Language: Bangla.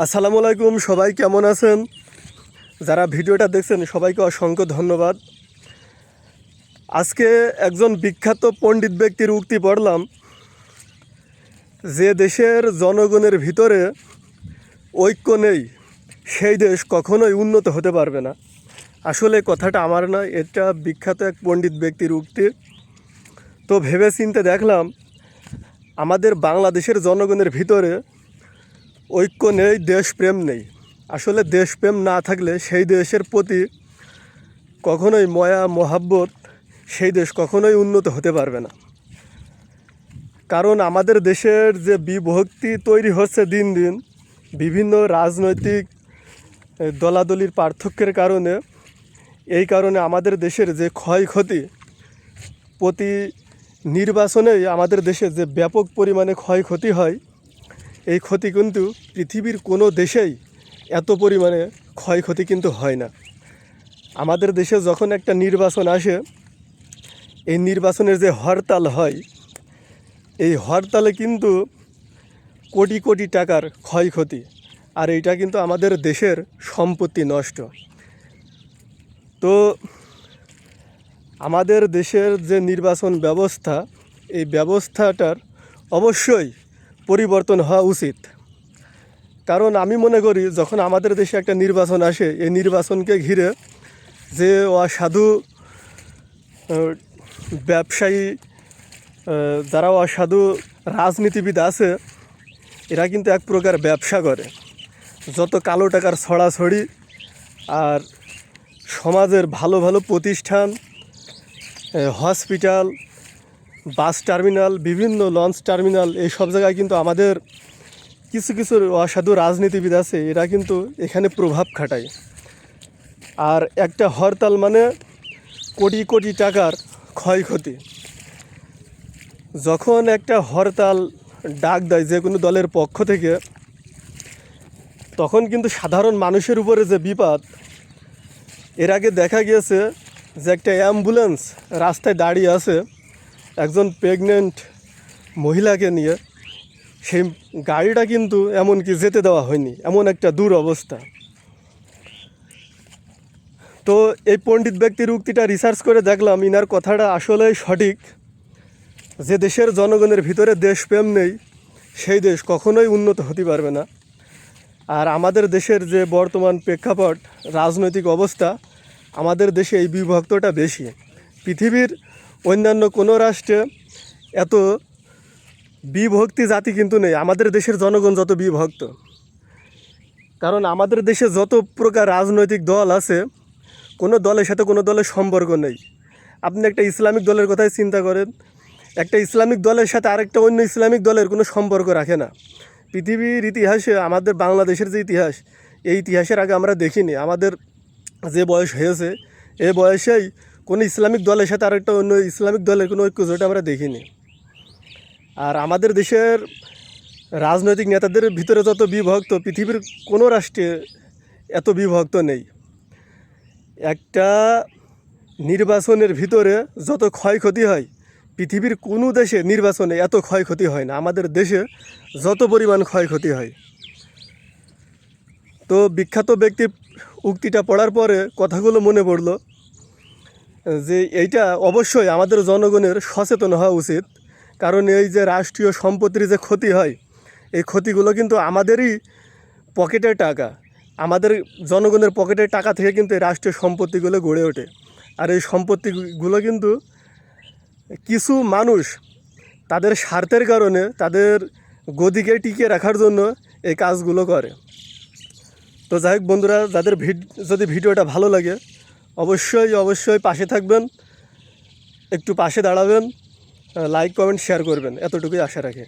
আসসালামু আলাইকুম, সবাই কেমন আছেন? যারা ভিডিওটা দেখছেন, সবাইকে অসংখ্য ধন্যবাদ। আজকে একজন বিখ্যাত পণ্ডিত ব্যক্তির উক্তি পড়লাম। যে দেশের জনগণের ভিতরে ঐক্য নেই, সেই দেশ কখনোই উন্নত হতে পারবে না। আসলে কথাটা আমার না এটা বিখ্যাত এক পণ্ডিত ব্যক্তির উক্তি। তো ভেবে চিনতে দেখলাম, আমাদের বাংলাদেশের জনগণের ভিতরে ঐক্য নেই, দেশপ্রেম নেই। আসলে দেশপ্রেম না থাকলে সেই দেশের প্রতি কখনোই ময়া, মহাব্বত সেই দেশ কখনোই উন্নত হতে পারবে না। কারণ আমাদের দেশের যে বিভক্তি তৈরি হচ্ছে দিন দিন, বিভিন্ন রাজনৈতিক দলাদলির পার্থক্যের কারণে, এই কারণে আমাদের দেশের যে ক্ষয়ক্ষতি, প্রতি নির্বাচনেই আমাদের দেশে যে ব্যাপক পরিমাণে ক্ষয়ক্ষতি হয় এই ক্ষতি কিন্তু পৃথিবীর কোনো দেশেই এত পরিমাণে ক্ষয়ক্ষতি কিন্তু হয় না। আমাদের দেশে যখন একটা নির্বাচন আসে, এই নির্বাচনের যে হরতাল হয়, এই হরতালে কিন্তু কোটি কোটি টাকার ক্ষয়ক্ষতি আর এটা কিন্তু আমাদের দেশের সম্পত্তি নষ্ট। তো আমাদের দেশের যে নির্বাচন ব্যবস্থা, এই ব্যবস্থাটার অবশ্যই পরিবর্তন হওয়া উচিত। কারণ আমি মনে করি, যখন আমাদের দেশে একটা নির্বাচন আসে, এই নির্বাচনকে ঘিরে যে অসাধু ব্যবসায়ী যারা অসাধু রাজনীতিবিদ আছে, এরা কিন্তু এক প্রকার ব্যবসা করে। যত কালো টাকার ছড়াছড়ি আর সমাজের ভালো ভালো প্রতিষ্ঠান হসপিটাল বাস টার্মিনাল, বিভিন্ন লঞ্চ টার্মিনাল, এই সব জায়গায় কিন্তু আমাদের কিছু কিছু অসাধু রাজনীতিবিদ আছে, এরা কিন্তু এখানে প্রভাব খাটায়। আর একটা হরতাল মানে কোটি কোটি টাকার ক্ষয়ক্ষতি। যখন একটা হরতাল ডাক দেয় যে কোনো দলের পক্ষ থেকে, তখন কিন্তু সাধারণ মানুষের উপরে যে বিপদ, এর আগে দেখা গিয়েছে যে একটা অ্যাম্বুলেন্স রাস্তায় দাঁড়িয়ে আছে একজন প্রেগনেন্ট মহিলাকে নিয়ে সেই গাড়িটা কিন্তু এমনকি যেতে দেওয়া হয়নি, এমন একটা দূর অবস্থা তো এই পণ্ডিত ব্যক্তির উক্তিটা রিসার্চ করে দেখলাম, ইনার কথাটা আসলেই সঠিক। যে দেশের জনগণের ভিতরে দেশপ্রেম নেই, সেই দেশ কখনোই উন্নত হতে পারবে না। আর আমাদের দেশের যে বর্তমান প্রেক্ষাপট, রাজনৈতিক অবস্থা, আমাদের দেশে এই বিভক্তটা বেশি। পৃথিবীর অন্যান্য কোনো রাষ্ট্রে এত বিভক্তি জাতি কিন্তু নেই। আমাদের দেশের জনগণ যত বিভক্ত, কারণ আমাদের দেশে যত প্রকার রাজনৈতিক দল আছে, কোনো দলের সাথে কোনো দলের সম্পর্ক নেই। আপনি একটা ইসলামিক দলের কথাই চিন্তা করেন, একটা ইসলামিক দলের সাথে আরেকটা অন্য ইসলামিক দলের কোনো সম্পর্ক রাখে না। পৃথিবীর ইতিহাসে, আমাদের বাংলাদেশের যে ইতিহাস, এই ইতিহাসের আগে আমরা দেখিনি। আমাদের যে বয়স হয়েছে, এ বয়সেই কোনো ইসলামিক দলের সাথে আরেকটা অন্য ইসলামিক দলের কোনো ঐক্য জোট আমরা দেখিনি। আর আমাদের দেশের রাজনৈতিক নেতাদের ভিতরে যত বিভক্ত, পৃথিবীর কোনো রাষ্ট্রে এত বিভক্ত নেই। একটা নির্বাচনের ভিতরে যত ক্ষয়ক্ষতি হয়, পৃথিবীর কোনো দেশে নির্বাচনে এত ক্ষয়ক্ষতি হয় না। আমাদের দেশে যত পরিমাণ ক্ষয়ক্ষতি হয়। তো বিখ্যাত ব্যক্তির উক্তিটা পড়ার পরে কথাগুলো মনে পড়ল যে এইটা অবশ্যই আমাদের জনগণের সচেতন হওয়া উচিত। কারণ এই যে রাষ্ট্রীয় সম্পত্তির যে ক্ষতি হয়, এই ক্ষতিগুলো কিন্তু আমাদেরই পকেটের টাকা। আমাদের জনগণের পকেটের টাকা থেকে কিন্তু এই রাষ্ট্রীয় সম্পত্তিগুলো গড়ে ওঠে। আর এই সম্পত্তিগুলো কিন্তু কিছু মানুষ তাদের স্বার্থের কারণে তাদের গদিকে টিকিয়ে রাখার জন্য এই কাজগুলো করে। তো যাই হোক বন্ধুরা, যাদের ভিড যদি ভিডিওটা ভালো লাগে অবশ্যই অবশ্যই পাশে থাকবেন একটু পাশে দাঁড়াবেন লাইক কমেন্ট শেয়ার করবেন। এতটুকুই আশা রাখে।